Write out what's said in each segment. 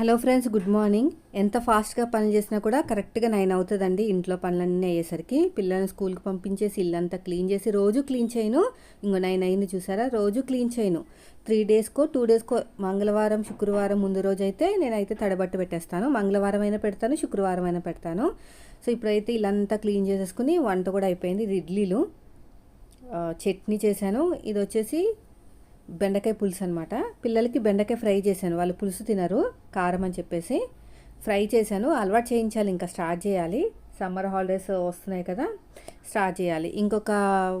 Hello friends good morning. ఎంత ఫాస్ట్గా పని చేసినా కూడా కరెక్ట్గా నైన్ అవుతుందండి ఇంట్లో పనులన్నీ అయ్యేసరికి. పిల్లల్ని స్కూల్కి పంపించేసి ఇల్లంతా క్లీన్ చేసి రోజు క్లీన్ చేయను. ఇంకో నైన్ అయింది చూసారా? రోజు క్లీన్ చేయను. త్రీ డేస్కో టూ డేస్కో మంగళవారం శుక్రవారం ముందు రోజు అయితే నేనైతే తడబట్టు పెట్టేస్తాను. మంగళవారం అయినా పెడతాను శుక్రవారం అయినా పెడతాను. సో ఇప్పుడైతే ఇల్లంతా క్లీన్ చేసేసుకుని వంట కూడా అయిపోయింది. ఇది ఇడ్లీలు. చట్నీ చేశాను. ఇది వచ్చేసి బెండకాయ పులుసు అనమాట పిల్లలకి బెండకాయ ఫ్రై చేశాను. వాళ్ళు పులుసు తినరు కారం అని చెప్పేసి ఫ్రై చేశాను. అలవాటు చేయించాలి ఇంకా స్టార్ట్ చేయాలి. సమ్మర్ హాలిడేస్ వస్తున్నాయి కదా స్టార్ట్ చేయాలి. ఇంకొక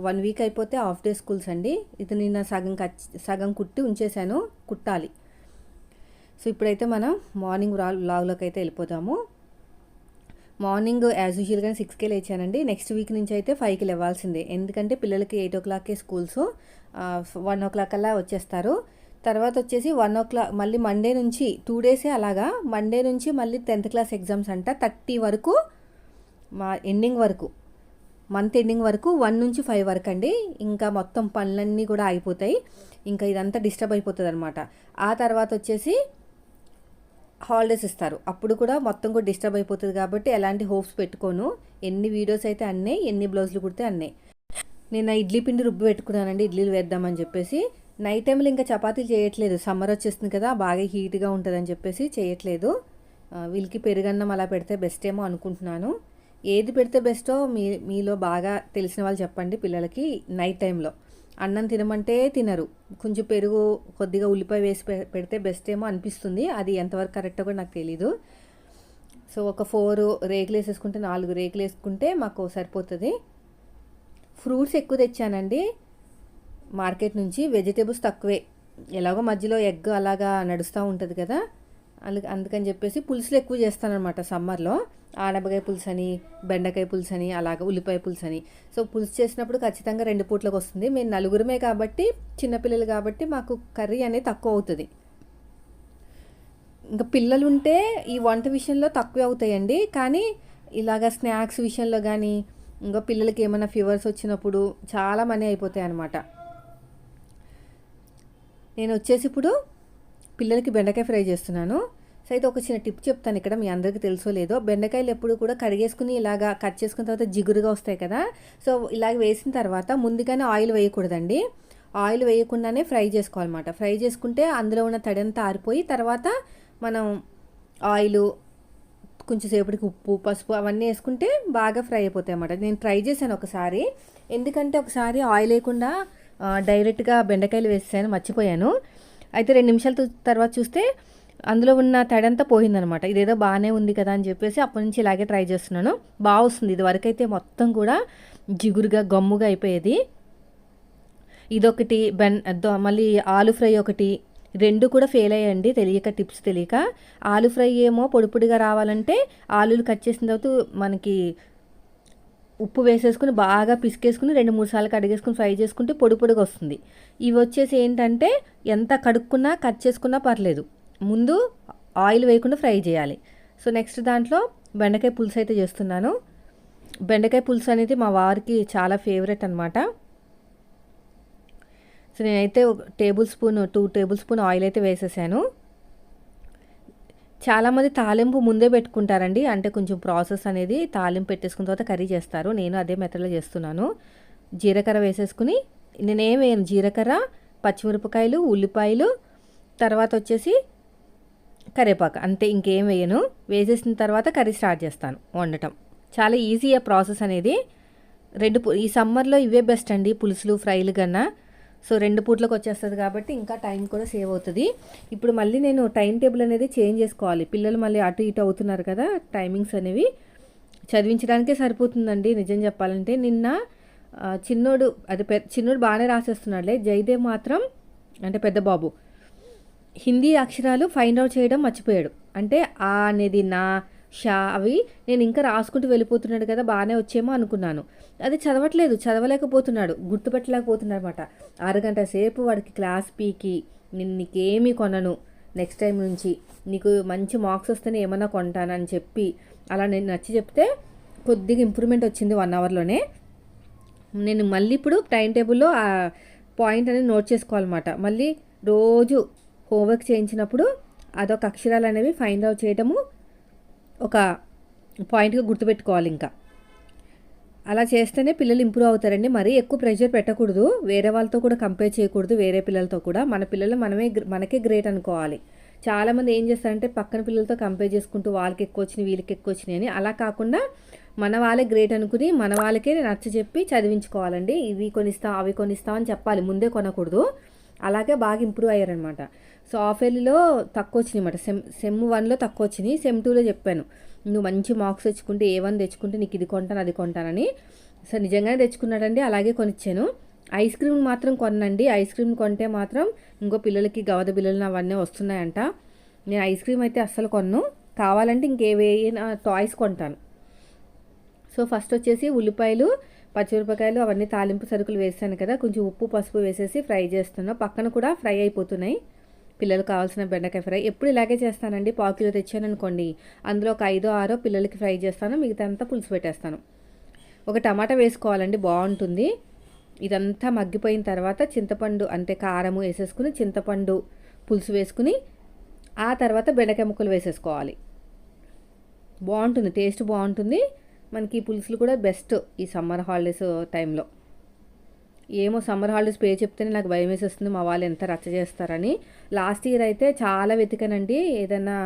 వన్ వీక్ అయిపోతే హాఫ్ డే స్కూల్స్ అండి. ఇది నిన్న సగం కచ్ సగం కుట్టి ఉంచేశాను కుట్టాలి. సో ఇప్పుడైతే మనం మార్నింగ్ వ్లాగ్లోకి అయితే వెళ్ళిపోతాము మార్నింగ్ యాజ్ యూజువల్గా సిక్స్కే లేచానండి. నెక్స్ట్ వీక్ నుంచి అయితే ఫైవ్కి లేవాల్సిందే. ఎందుకంటే పిల్లలకి ఎయిట్ ఓ క్లాక్కే స్కూల్స్. వన్ ఓ క్లాక్ అలా వచ్చేస్తారు. తర్వాత వచ్చేసి వన్ ఓ క్లాక్ మళ్ళీ మండే నుంచి టూ డేసే అలాగా. మండే నుంచి మళ్ళీ టెన్త్ క్లాస్ ఎగ్జామ్స్ అంట. థర్టీ వరకు మా ఎండింగ్ వరకు మంత్ ఎండింగ్ వరకు వన్ నుంచి ఫైవ్ వరకు అండి. ఇంకా మొత్తం పనులన్నీ కూడా అయిపోతాయి ఇంకా ఇదంతా డిస్టర్బ్ అయిపోతుంది అనమాట ఆ తర్వాత వచ్చేసి హాలిడేస్ ఇస్తారు. అప్పుడు కూడా మొత్తం కూడా డిస్టర్బ్ అయిపోతుంది కాబట్టి ఎలాంటి హోప్స్ పెట్టుకోను. ఎన్ని వీడియోస్ అయితే అన్నీ ఎన్ని బ్లౌజులు కుడితే అన్నీ నేను ఇడ్లీ పిండి రుబ్బు పెట్టుకున్నానండి ఇడ్లీలు వేద్దామని చెప్పేసి. నైట్ టైంలో ఇంకా చపాతీలు చేయట్లేదు. సమ్మర్ వచ్చేస్తుంది కదా బాగా హీట్గా ఉంటుందని చెప్పేసి చేయట్లేదు. వీళ్ళకి పెరుగన్నం అలా పెడితే బెస్ట్ ఏమో అనుకుంటున్నాను. ఏది పెడితే బెస్టో మీ మీలో బాగా తెలిసిన వాళ్ళు చెప్పండి పిల్లలకి నైట్ టైంలో అన్నం తినమంటే తినరు. కొంచెం పెరుగు కొద్దిగా ఉల్లిపాయ వేసి పె- పెడితే బెస్ట్ ఏమో అనిపిస్తుంది. అది ఎంతవరకు కరెక్టో కూడా నాకు తెలీదు. సో ఒక ఫోర్ రేకులు వేసేసుకుంటే నాలుగు రేకులు వేసుకుంటే మాకు సరిపోతుంది. ఫ్రూట్స్ ఎక్కువ తెచ్చానండి. మార్కెట్ నుంచి వెజిటేబుల్స్ తక్కువే. ఎలాగో మధ్యలో ఎగ్ అలాగా నడుస్తూ ఉంటుంది కదా. అందు అందుకని చెప్పేసి పులుసులు ఎక్కువ చేస్తానమాట సమ్మర్లో. ఆనపకాయ పులుసు అని బెండకాయ పులుసు అని అలాగ ఉల్లిపాయ పులుసు అని సో పులుసు చేసినప్పుడు ఖచ్చితంగా రెండు పూట్లకు వస్తుంది. మేము నలుగురమే కాబట్టి చిన్నపిల్లలు కాబట్టి మాకు కర్రీ అనేది తక్కువ అవుతుంది. ఇంకా పిల్లలు ఉంటే ఈ వంట విషయంలో తక్కువే అవుతాయండి. కానీ ఇలాగ స్నాక్స్ విషయంలో కానీ ఇంకా పిల్లలకి ఏమైనా ఫీవర్స్ వచ్చినప్పుడు చాలా మనీ అయిపోతాయి అన్నమాట. నేను వచ్చేసి ఇప్పుడు పిల్లలకి బెండకాయ ఫ్రై చేస్తున్నాను. సో అయితే ఒక చిన్న టిప్ చెప్తాను ఇక్కడ మీ అందరికీ తెలుసో లేదో. బెండకాయలు ఎప్పుడు కూడా కడిగేసుకుని ఇలాగా కట్ చేసుకున్న తర్వాత జిగురుగా వస్తాయి కదా. సో ఇలాగ వేసిన తర్వాత ముందుగానే ఆయిల్ వేయకూడదండి. ఆయిల్ వేయకుండానే ఫ్రై చేసుకోవాలన్నమాట. ఫ్రై చేసుకుంటే అందులో ఉన్న తడంతా ఆరిపోయి తర్వాత మనం ఆయిల్ కొంచెం సేపటికి ఉప్పు పసుపు అవన్నీ వేసుకుంటే బాగా ఫ్రై అయిపోతాయి అన్నమాట. నేను ట్రై చేశాను ఒకసారి. ఎందుకంటే ఒకసారి ఆయిల్ లేకుండా డైరెక్ట్గా బెండకాయలు వేసాను మర్చిపోయాను. అయితే రెండు నిమిషాల తర్వాత చూస్తే అందులో ఉన్న తడంతా పోయిందనమాట ఇదేదో బాగానే ఉంది కదా అని చెప్పేసి అప్పటి నుంచి ఇలాగే ట్రై చేస్తున్నాను. బాగా వస్తుంది. ఇది వరకైతే మొత్తం కూడా జిగురుగా గమ్ముగా అయిపోయేది. ఇదొకటి బెన్ దో- మళ్ళీ ఆలు ఫ్రై ఒకటి రెండు కూడా ఫెయిల్ అయ్యండి తెలియక టిప్స్ తెలియక. ఆలు ఫ్రై ఏమో పొడిపొడిగా రావాలంటే ఆలులు కట్ చేసిన తర్వాత మనకి ఉప్పు వేసేసుకుని బాగా పిసికేసుకుని రెండు మూడు సార్లు కడిగేసుకుని ఫ్రై చేసుకుంటే పొడి పొడిగా వస్తుంది. ఇవి వచ్చేసి ఏంటంటే ఎంత కడుక్కున్నా కట్ చేసుకున్నా పర్లేదు. ముందు ఆయిల్ వేయకుండా ఫ్రై చేయాలి. సో నెక్స్ట్ దాంట్లో బెండకాయ పులుసు అయితే చేస్తున్నాను. బెండకాయ పులుసు అనేది మా వారికి చాలా ఫేవరెట్ అనమాట సో నేనైతే ఒక tablespoon two tablespoon oil అయితే వేసేసాను. చాలామంది తాలింపు ముందే పెట్టుకుంటారండి. అంటే కొంచెం ప్రాసెస్ అనేది తాలింపు పెట్టేసుకున్న తర్వాత కర్రీ చేస్తారు. నేను అదే మెథడ్లో చేస్తున్నాను. జీలకర్ర వేసేసుకుని నేనేం వేయను. జీలకర్ర పచ్చిమిరపకాయలు ఉల్లిపాయలు తర్వాత వచ్చేసి కరివేపాకు. అంతే ఇంకేం వేయను. వేసేసిన తర్వాత కర్రీ స్టార్ట్ చేస్తాను వండటం. చాలా ఈజీ ఆ ప్రాసెస్ అనేది. రెండు ఈ సమ్మర్లో ఇవే బెస్ట్ అండి. పులుసులు ఫ్రైలు కన్నా. సో రెండు పూట్లకు వచ్చేస్తుంది కాబట్టి ఇంకా టైం కూడా సేవ్ అవుతుంది. ఇప్పుడు మళ్ళీ నేను టైం టేబుల్ అనేది చేంజ్ చేసుకోవాలి. పిల్లలు మళ్ళీ అటు ఇటు అవుతున్నారు కదా టైమింగ్స్ అనేవి. చదివించడానికే సరిపోతుందండి నిజం చెప్పాలంటే. నిన్న చిన్నోడు అది పె చిన్నోడు బాగానే రాసేస్తున్నాడులే. జయదేవ్ మాత్రం అంటే పెద్ద బాబు. హిందీ అక్షరాలు ఫైండ్ అవుట్ చేయడం మర్చిపోయాడు. అంటే ఆ అనేది నా షా అవి నేను ఇంకా రాసుకుంటూ వెళ్ళిపోతున్నాడు కదా బాగానే వచ్చేమో అనుకున్నాను. అది చదవట్లేదు చదవలేకపోతున్నాడు గుర్తుపెట్టలేకపోతున్నాడు అనమాట అరగంట సేపు వాడికి క్లాస్ పీకి నేను నీకేమీ కొనను. నెక్స్ట్ టైం నుంచి నీకు మంచి మార్క్స్ వస్తేనే ఏమన్నా కొంటానని చెప్పి అలా నేను నచ్చి చెప్తే కొద్దిగా ఇంప్రూవ్మెంట్ వచ్చింది వన్ అవర్లోనే. నేను మళ్ళీ ఇప్పుడు టైం టేబుల్లో ఆ పాయింట్ అనేది నోట్ చేసుకోవాలన్నమాట. మళ్ళీ రోజు హోంవర్క్ చేయించినప్పుడు అదొక అక్షరాలు అనేవి ఫైండ్ అవుట్ చేయడము ఒక పాయింట్గా గుర్తుపెట్టుకోవాలి ఇంకా. అలా చేస్తేనే పిల్లలు ఇంప్రూవ్ అవుతారండి. మరీ ఎక్కువ ప్రెషర్ పెట్టకూడదు. వేరే వాళ్ళతో కూడా కంపేర్ చేయకూడదు. వేరే పిల్లలతో కూడా. మన పిల్లలు మనమే మనకే గ్రేట్ అనుకోవాలి. చాలామంది ఏం చేస్తారంటే పక్కన పిల్లలతో కంపేర్ చేసుకుంటూ వాళ్ళకి ఎక్కువ వచ్చినాయి వీళ్ళకి ఎక్కువ వచ్చినాయి అని. అలా కాకుండా మన వాళ్ళే గ్రేట్ అనుకుని మన వాళ్ళకే నచ్చ చెప్పి చదివించుకోవాలండి. ఇవి కొనిస్తాం అవి కొనిస్తాం అని చెప్పాలి. ముందే కొనకూడదు. అలాగే బాగా ఇంప్రూవ్ అయ్యారనమాట. సో హాఫ్ ఇయర్లీలో తక్కువ వచ్చినాయి అనమాట సెమ్ సెమ్ వన్లో తక్కువ వచ్చినాయి సెమ్ టూలో చెప్పాను. నువ్వు మంచి మార్క్స్ తెచ్చుకుంటే ఏ వన్ తెచ్చుకుంటే నీకు ఇది కొంటాను అది కొంటానని. సో నిజంగానే తెచ్చుకున్నాడండి. అలాగే కొనిచ్చాను. ఐస్ క్రీమ్ మాత్రం కొనండి ఐస్ క్రీమ్ కొంటే మాత్రం ఇంకో పిల్లలకి గవద బిల్లలు అవన్నీ వస్తున్నాయంట. నేను ఐస్ క్రీమ్ అయితే అస్సలు కొన్ను. కావాలంటే ఇంకేవైనా టాయ్స్ కొంటాను. సో ఫస్ట్ వచ్చేసి ఉల్లిపాయలు పచ్చిమిరపకాయలు అవన్నీ తాలింపు సరుకులు వేసాను కదా. కొంచెం ఉప్పు పసుపు వేసేసి ఫ్రై చేస్తున్నా. పక్కన కూడా ఫ్రై అయిపోతున్నాయి. పిల్లలు కావాల్సిన బెండకాయ ఫ్రై. ఎప్పుడు ఇలాగే చేస్తానండి. పావు కిలో తెచ్చాను అనుకోండి అందులో ఒక ఐదో ఆరో పిల్లలకి ఫ్రై చేస్తాను. మిగతా అంతా పులుసు పెట్టేస్తాను. ఒక టమాటా వేసుకోవాలండి. బాగుంటుంది. ఇదంతా మగ్గిపోయిన తర్వాత చింతపండు అంటే కారము వేసేసుకుని చింతపండు పులుసు వేసుకుని ఆ తర్వాత బెండకాయ ముక్కలు వేసేసుకోవాలి. బాగుంటుంది. టేస్ట్ బాగుంటుంది. మనకి ఈ పులుసులు కూడా బెస్ట్ ఈ సమ్మర్ హాలిడేస్ టైంలో. ఏమో సమ్మర్ హాలిడేస్ పే చెప్తేనే నాకు భయం వేసేస్తుంది మా వాళ్ళు ఎంత రచ్చ చేస్తారని. లాస్ట్ ఇయర్ అయితే చాలా వెతికానండి ఏదైనా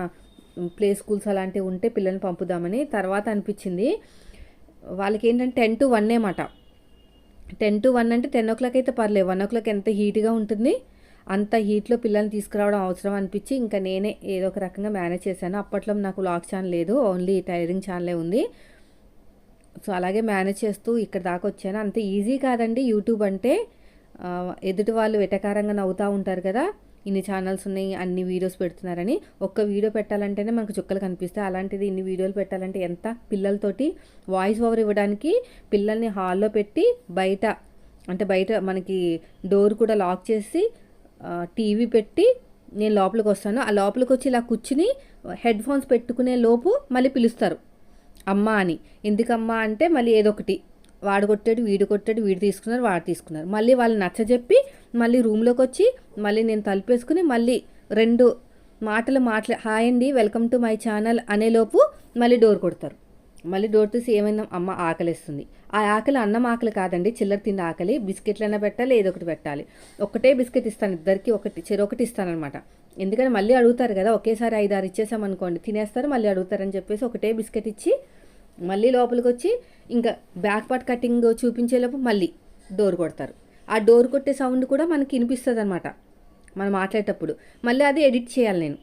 ప్లే స్కూల్స్ అలాంటివి ఉంటే పిల్లల్ని పంపుదామని. తర్వాత అనిపించింది వాళ్ళకి ఏంటంటే టెన్ టు వన్ మాట టెన్ టు వన్ అంటే టెన్ ఓ క్లాక్ అయితే పర్లేదు వన్ ఓ క్లాక్ ఎంత హీట్గా ఉంటుంది అంత హీట్లో పిల్లల్ని తీసుకురావడం అవసరం అనిపించి ఇంకా నేనే ఏదో ఒక రకంగా మేనేజ్ చేశాను. అప్పట్లో నాకు లాక్ ఛానల్ లేదు ఓన్లీ టైరింగ్ ఛానలే ఉంది. సో అలాగే మేనేజ్ చేస్తూ ఇక్కడ దాకా వచ్చాను. అంత ఈజీ కాదండి యూట్యూబ్ అంటే ఎదుటి వాళ్ళు వెటకారంగా నవ్వుతూ ఉంటారు కదా ఇన్ని ఛానల్స్ ఉన్నాయి అన్ని వీడియోస్ పెడుతున్నారని. ఒక్క వీడియో పెట్టాలంటేనే మనకు చుక్కలు కనిపిస్తాయి. అలాంటిది ఇన్ని వీడియోలు పెట్టాలంటే ఎంత పిల్లలతోటి వాయిస్ ఓవర్ ఇవ్వడానికి పిల్లల్ని హాల్లో పెట్టి బయట అంటే బయట మనకి డోర్ కూడా లాక్ చేసి టీవీ పెట్టి నేను లోపలికి వస్తాను. ఆ లోపలికి వచ్చి ఇలా కూర్చుని హెడ్ ఫోన్స్ పెట్టుకునే లోపు మళ్ళీ పిలుస్తారు. అమ్మ అని. ఎందుకమ్మా అంటే మళ్ళీ ఏదో ఒకటి వాడు కొట్టాడు వీడు కొట్టాడు వీడు తీసుకున్నారు వాడు తీసుకున్నారు. మళ్ళీ వాళ్ళు నచ్చజెప్పి మళ్ళీ రూమ్లోకి వచ్చి మళ్ళీ నేను తలుపేసుకుని మళ్ళీ రెండు మాటలు మాట్లా హాయ్ అండి వెల్కమ్ టు మై ఛానల్ అనేలోపు మళ్ళీ డోర్ కొడతారు. మళ్ళీ డోర్ తీసి ఏమైందా అమ్మ ఆకలిస్తుంది. ఆ ఆకలి అన్నం ఆకలి కాదండి చిల్లర తిన్న ఆకలి. బిస్కెట్లైనా పెట్టాలి ఏదో ఒకటి పెట్టాలి. ఒకటే బిస్కెట్ ఇస్తాను ఇద్దరికి ఒకటి చెరొకటి ఇస్తానమాట ఎందుకంటే మళ్ళీ అడుగుతారు కదా ఒకేసారి ఐదారు ఇచ్చేసామనుకోండి తినేస్తారు మళ్ళీ అడుగుతారని చెప్పేసి ఒకటే బిస్కెట్ ఇచ్చి మళ్ళీ లోపలికి వచ్చి ఇంకా బ్యాక్ పార్ట్ కటింగ్ చూపించేలోపు మళ్ళీ డోర్ కొడతారు. ఆ డోర్ కొట్టే సౌండ్ కూడా మనకి వినిపిస్తుంది అనమాట మనం మాట్లాడేటప్పుడు. మళ్ళీ అది ఎడిట్ చేయాలి నేను.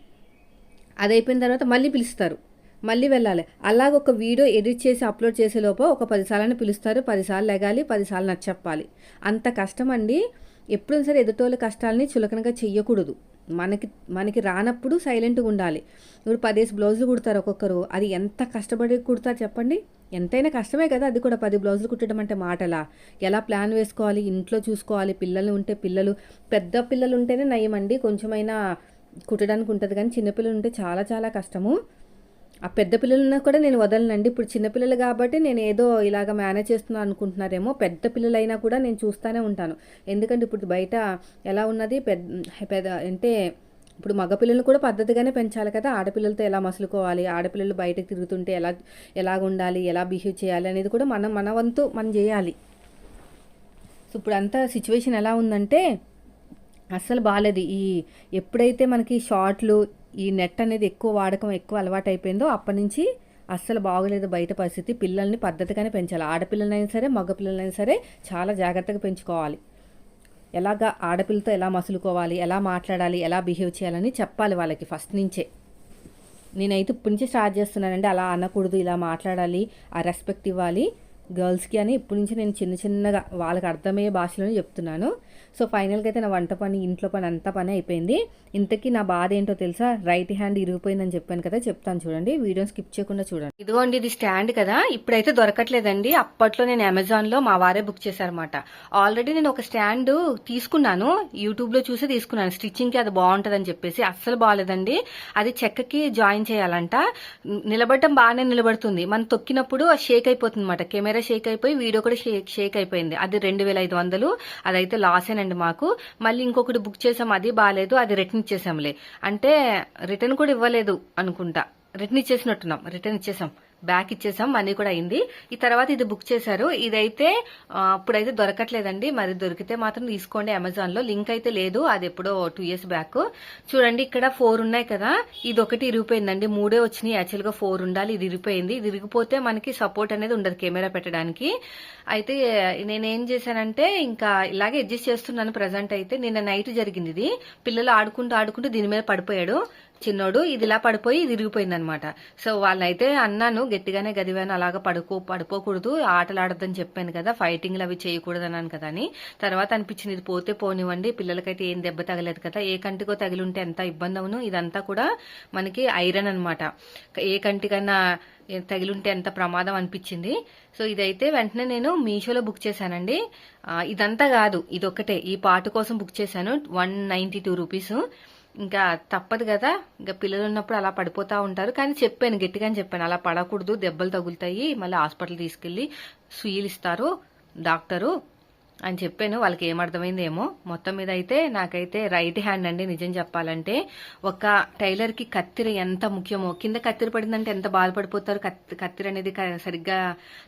అది అయిపోయిన తర్వాత మళ్ళీ పిలుస్తారు. మళ్ళీ వెళ్ళాలి. అలాగ ఒక వీడియో ఎడిట్ చేసి అప్లోడ్ చేసే లోపు ఒక పదిసార్లు పిలుస్తారు. పదిసార్లు లెగాలి పదిసార్లు నచ్చప్పాలి అంత కష్టం అండి ఎప్పుడైనా సరే ఎదుటోళ్ళ కష్టాలని చులకనగా చెయ్యకూడదు. మనకి మనకి రానప్పుడు సైలెంట్గా ఉండాలి. ఇప్పుడు పదేసి బ్లౌజులు కుడతారు ఒక్కొక్కరు. అది ఎంత కష్టపడి కుడతారు చెప్పండి? ఎంతైనా కష్టమే కదా అది కూడా. పది బ్లౌజులు కుట్టడం అంటే మాటలా? ఎలా ప్లాన్ వేసుకోవాలి? ఇంట్లో చూసుకోవాలి. పిల్లలు ఉంటే పిల్లలు పెద్ద పిల్లలు ఉంటేనే నయమండి. కొంచెమైనా కుట్టడానికి ఉంటుంది కానీ చిన్నపిల్లలు ఉంటే చాలా చాలా కష్టము. ఆ పెద్ద పిల్లలను కూడా నేను వదలనండి. ఇప్పుడు చిన్నపిల్లలు కాబట్టి నేను ఏదో ఇలాగ మేనేజ్ చేస్తున్నాను అనుకుంటున్నారేమో పెద్ద పిల్లలైనా కూడా నేను చూస్తూనే ఉంటాను. ఎందుకంటే ఇప్పుడు బయట ఎలా ఉన్నది పెద్ద పెద్ద అంటే ఇప్పుడు మగపిల్లలు కూడా పద్ధతిగానే పెంచాలి కదా. ఆడపిల్లలతో ఎలా మసులుకోవాలి ఆడపిల్లలు బయటకు తిరుగుతుంటే ఎలా ఎలా ఉండాలి ఎలా బిహేవ్ చేయాలి అనేది కూడా మనం మన వంతు మనం చేయాలి. సో ఇప్పుడు అంతా సిచ్యువేషన్ ఎలా ఉందంటే అస్సలు బాగాలేదు ఈ ఎప్పుడైతే మనకి షార్ట్లు ఈ నెట్ అనేది ఎక్కువ వాడకం ఎక్కువ అలవాటు అయిపోయిందో అప్పటి నుంచి అస్సలు బాగోలేదు బయట పరిస్థితి. పిల్లల్ని పద్ధతిగానే పెంచాలి. ఆడపిల్లలైనా సరే మగపిల్లలైనా సరే చాలా జాగ్రత్తగా పెంచుకోవాలి. ఎలాగా ఆడపిల్లతో ఎలా మసులుకోవాలి ఎలా మాట్లాడాలి ఎలా బిహేవ్ చేయాలని చెప్పాలి వాళ్ళకి ఫస్ట్ నుంచే. నేనైతే ఇప్పటి నుంచి స్టార్ట్ చేస్తున్నానండి. అలా అనకూడదు ఇలా మాట్లాడాలి ఆ రెస్పెక్ట్ ఇవ్వాలి. గర్ల్స్కి అని ఇప్పటి నుంచి నేను చిన్న చిన్నగా వాళ్ళకి అర్థమయ్యే భాషలోనే చెప్తున్నాను. సో ఫైనల్గా అయితే నా వంట పని ఇంట్లో పని అంతా పని అయిపోయింది. ఇంతకీ నా బాధ ఏంటో తెలుసా? రైట్ హ్యాండ్ ఇరిగిపోయిందని చెప్పాను కదా చెప్తాను చూడండి. వీడియో స్కిప్ చేయకుండా చూడండి. ఇదిగోండి ఇది స్టాండ్ కదా. ఇప్పుడైతే దొరకట్లేదండి. అప్పట్లో నేను అమెజాన్లో మా వారే బుక్ చేశారనమాట ఆల్రెడీ నేను ఒక స్టాండ్ తీసుకున్నాను. యూట్యూబ్లో చూసి తీసుకున్నాను. స్టిచ్చింగ్కి అది బాగుంటుందని చెప్పేసి. అస్సలు బాగాలేదండి అది చెక్కకి జాయిన్ చేయాలంట. నిలబడటం బాగానే నిలబడుతుంది. మనం తొక్కినప్పుడు షేక్ అయిపోతుంది అనమాట కెమెరా కూడా షేక్ అయిపోయి వీడియో కూడా షేక్ షేక్ అయిపోయింది. అది రెండు వేల ఐదు వందలు అదైతే లాసేనండి మాకు. మళ్ళీ ఇంకొకటి బుక్ చేసాం అది బాగాలేదు అది రిటర్న్ ఇచ్చేసాంలే. అంటే రిటర్న్ కూడా ఇవ్వలేదు అనుకుంటా. రిటర్న్ ఇచ్చేసినట్టున్నాం రిటర్న్ ఇచ్చేసాం. బ్యాక్ ఇచ్చేసాం మనీ కూడా అయింది. ఈ తర్వాత ఇది బుక్ చేశారు. ఇదైతే అప్పుడైతే దొరకట్లేదండి. మరి దొరికితే మాత్రం తీసుకోండి అమెజాన్లో లింక్ అయితే లేదు. అది ఎప్పుడో టూ ఇయర్స్ బ్యాక్. చూడండి ఇక్కడ ఫోర్ ఉన్నాయి కదా. ఇది ఒకటి ఇరిగిపోయిందండి. మూడే వచ్చినాయి. యాక్చువల్గా ఫోర్ ఉండాలి. ఇది ఇరిగిపోయింది. ఇది ఇరిగిపోతే మనకి సపోర్ట్ అనేది ఉండదు కెమెరా పెట్టడానికి. అయితే నేనేం చేశానంటే ఇంకా ఇలాగే అడ్జస్ట్ చేస్తున్నాను ప్రజెంట్ అయితే. నిన్న నైట్ జరిగింది ఇది. పిల్లలు ఆడుకుంటూ ఆడుకుంటూ దీని మీద పడిపోయాడు. చిన్నోడు ఇది ఇలా పడిపోయి ఇది ఇరిగిపోయింది అనమాట సో వాళ్ళైతే అన్నాను గట్టిగానే గదివాను అలాగా పడుకో పడిపోకూడదు ఆటలు చెప్పాను కదా ఫైటింగ్లు అవి చేయకూడదు అన్నాను కదా అని. తర్వాత అనిపించింది ఇది పోతే పోనివ్వండి పిల్లలకైతే ఏం దెబ్బ తగలేదు కదా ఏ కంటికో తగిలింటే ఎంత ఇబ్బంది అవును ఇదంతా కూడా మనకి ఐరన్ అనమాట. ఏ కంటికన్నా తగిలింటే ఎంత ప్రమాదం అనిపించింది. సో ఇదైతే వెంటనే నేను మీషోలో బుక్ చేశానండి. ఇదంతా కాదు ఇదొక్కటే. ఈ పాటు కోసం బుక్ చేశాను వన్ నైంటీ టూ రూపీస్. ఇంకా తప్పదు కదా. ఇంకా పిల్లలు ఉన్నప్పుడు అలా పడిపోతా ఉంటారు. కానీ చెప్పాను గట్టిగానే చెప్పాను. అలా పడకూడదు దెబ్బలు తగులుతాయి. మళ్ళీ హాస్పిటల్ తీసుకెళ్ళి సుయ్యలు ఇస్తారు డాక్టరు. అని చెప్పాను. వాళ్ళకి ఏమర్థమైందేమో? మొత్తం మీద అయితే నాకైతే రైట్ హ్యాండ్ అండి నిజం చెప్పాలంటే. ఒక టైలర్కి కత్తిర ఎంత ముఖ్యమో కింద కత్తిర పడిందంటే ఎంత బాధపడిపోతారు? కత్తి కత్తిర అనేది సరిగ్గా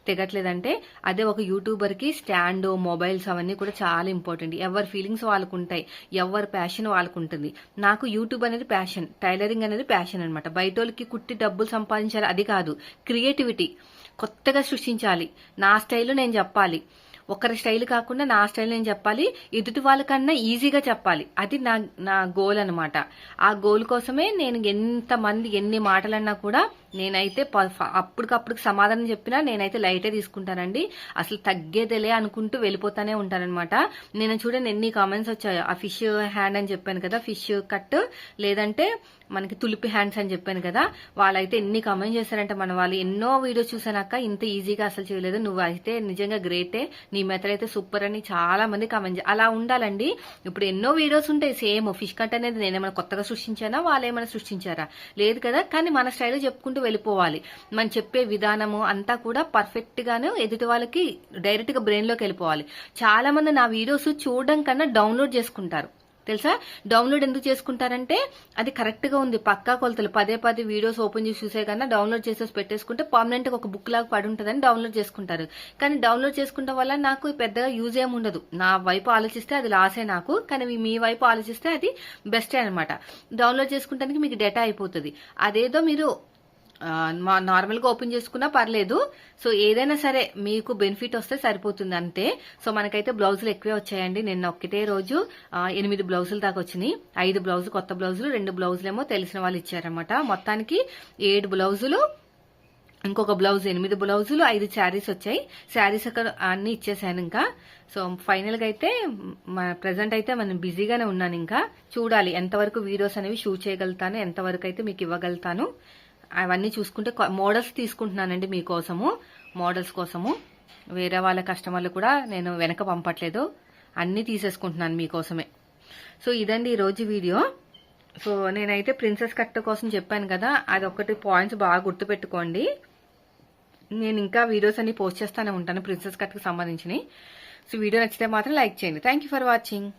తెగట్లేదంటే అదే ఒక యూట్యూబర్కి స్టాండ్ మొబైల్స్ అవన్నీ కూడా చాలా ఇంపార్టెంట్. ఎవరి ఫీలింగ్స్ వాళ్ళకు ఉంటాయి ఎవరి ప్యాషన్ వాళ్ళకు ఉంటుంది నాకు యూట్యూబ్ అనేది ప్యాషన్ టైలరింగ్ అనేది ప్యాషన్ అనమాట బయట వాళ్ళకి కుట్టి డబ్బులు సంపాదించాలి అది కాదు క్రియేటివిటీ కొత్తగా సృష్టించాలి. నా స్టైల్లో నేను చెప్పాలి. ఒకరి స్టైల్ కాకుండా నా స్టైల్ నేను చెప్పాలి. ఎదుటి వాళ్ళకన్నా ఈజీగా చెప్పాలి. అది నా నా గోల్ అనమాట ఆ గోల్ కోసమే నేను ఎంతమంది ఎన్ని మాటలన్నా కూడా నేనైతే ప- అప్పటికప్పుడు సమాధానం చెప్పినా నేనైతే లైటే తీసుకుంటానండి. అసలు తగ్గేదేలే అనుకుంటూ వెళ్ళిపోతానే ఉంటానన్నమాట. నేను చూడండి ఎన్ని కామెంట్స్ వచ్చాయో. ఆ ఫిష్ హ్యాండ్ అని చెప్పాను కదా ఫిష్ కట్ లేదంటే మనకి తులిపి హ్యాండ్స్ అని చెప్పాను కదా వాళ్ళైతే ఎన్ని కామెంట్ చేశారంటే మన వాళ్ళు ఎన్నో వీడియోస్ చూసానాక ఇంత ఈజీగా అసలు చేయలేదు. నువ్వు అయితే నిజంగా గ్రేటే నీ మెథడ్ అయితే సూపర్ అని చాలా మంది కామెంట్ అలా ఉండాలండి. ఇప్పుడు ఎన్నో వీడియోస్ ఉంటాయి సేమ్. ఫిష్ కట్ అనేది నేనేమైనా కొత్తగా సృష్టించానా? వాళ్ళు ఏమైనా సృష్టించారా? లేదు కదా. కానీ మన స్టైల్ చెప్పుకుంటూ వెళ్ళిపోవాలి. మనం చెప్పే విధానము అంతా కూడా పర్ఫెక్ట్ గాను ఎదుటి వాళ్ళకి డైరెక్ట్గా బ్రెయిన్లోకి వెళ్ళిపోవాలి. చాలా మంది నా వీడియోస్ చూడడం కన్నా డౌన్లోడ్ చేసుకుంటారు. తెలుసా? డౌన్లోడ్ ఎందుకు చేసుకుంటారంటే అది కరెక్ట్గా ఉంది. పక్కా కొలతలు. పదే పదే వీడియోస్ ఓపెన్ చేసి చూసే కన్నా డౌన్లోడ్ చేసేసి పెట్టేసుకుంటే పర్మనెంట్గా ఒక బుక్ లాగా పడి ఉంటుందని డౌన్లోడ్ చేసుకుంటారు. కానీ డౌన్లోడ్ చేసుకుంటే వల్ల నాకు పెద్దగా యూజ్ ఏమి ఉండదు. నా వైపు ఆలోచిస్తే అది లాసే నాకు. కానీ మీ- వైపు ఆలోచిస్తే అది బెస్టే అనమాట డౌన్లోడ్ చేసుకుంటానికి మీకు డేటా అయిపోతుంది. అదేదో మీరు నార్మల్గా ఓపెన్ చేసుకున్నా పర్లేదు. సో ఏదైనా సరే మీకు బెనిఫిట్ వస్తే సరిపోతుంది అంతే. సో మనకైతే బ్లౌజులు ఎక్కువే వచ్చాయండి. నిన్న ఒక్కటే రోజు ఎనిమిది బ్లౌజులు దాకా వచ్చినాయి. ఐదు బ్లౌజులు కొత్త బ్లౌజులు రెండు బ్లౌజులేమో తెలిసిన వాళ్ళు ఇచ్చారనమాట మొత్తానికి ఏడు బ్లౌజులు ఇంకొక బ్లౌజ్ ఎనిమిది బ్లౌజులు ఐదు శారీస్ వచ్చాయి. శారీస్ అక్కడ అన్ని ఇచ్చేసాను ఇంకా. సో ఫైనల్గా అయితే ప్రజెంట్ అయితే మనం బిజీగానే ఉన్నాను ఇంకా. చూడాలి ఎంతవరకు వీడియోస్ అనేవి షూట్ చేయగలుగుతాను ఎంతవరకు అయితే మీకు ఇవ్వగలుగుతాను. అవన్నీ చూసుకుంటే మోడల్స్ తీసుకుంటున్నానండి మీకోసము మోడల్స్ కోసము. వేరే వాళ్ళ కస్టమర్లు కూడా నేను వెనక పంపట్లేదు. అన్నీ తీసేసుకుంటున్నాను మీకోసమే. సో ఇదండి ఈరోజు వీడియో. సో నేనైతే ప్రిన్సెస్ కట్ కోసం చెప్పాను కదా అది ఒకటి పాయింట్స్ బాగా గుర్తుపెట్టుకోండి. నేను ఇంకా వీడియోస్ అన్ని పోస్ట్ చేస్తానే ఉంటాను ప్రిన్సెస్ కట్కి సంబంధించినవి. సో వీడియో నచ్చితే మాత్రం లైక్ చేయండి. Thank you for watching